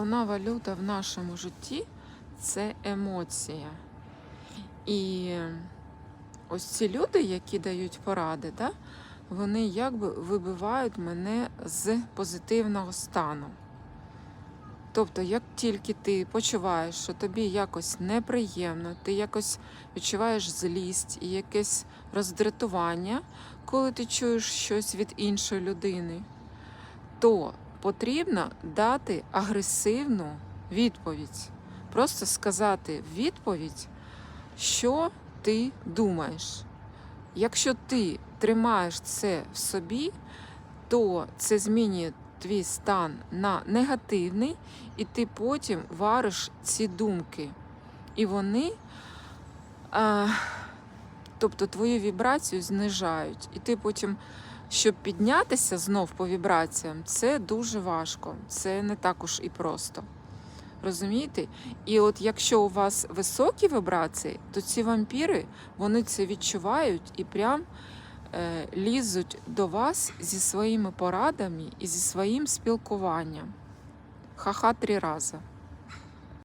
Головна валюта в нашому житті це емоція. І ось ці люди, які дають поради, да, вони якби вибивають мене з позитивного стану. Тобто, як тільки ти почуваєш, що тобі якось неприємно, ти якось відчуваєш злість і якесь роздратування, коли ти чуєш щось від іншої людини, то потрібно дати агресивну відповідь. Просто сказати відповідь, що ти думаєш. Якщо ти тримаєш це в собі, то це змінює твій стан на негативний, і ти потім вариш ці думки. І вони, а, тобто твою вібрацію знижають. І ти потім, щоб піднятися знов по вібраціям, це дуже важко. Це не так уж і просто. Розумієте? І от якщо у вас високі вібрації, то ці вампіри вони це відчувають і прям е, лізуть до вас зі своїми порадами і зі своїм спілкуванням. Ха-ха три рази.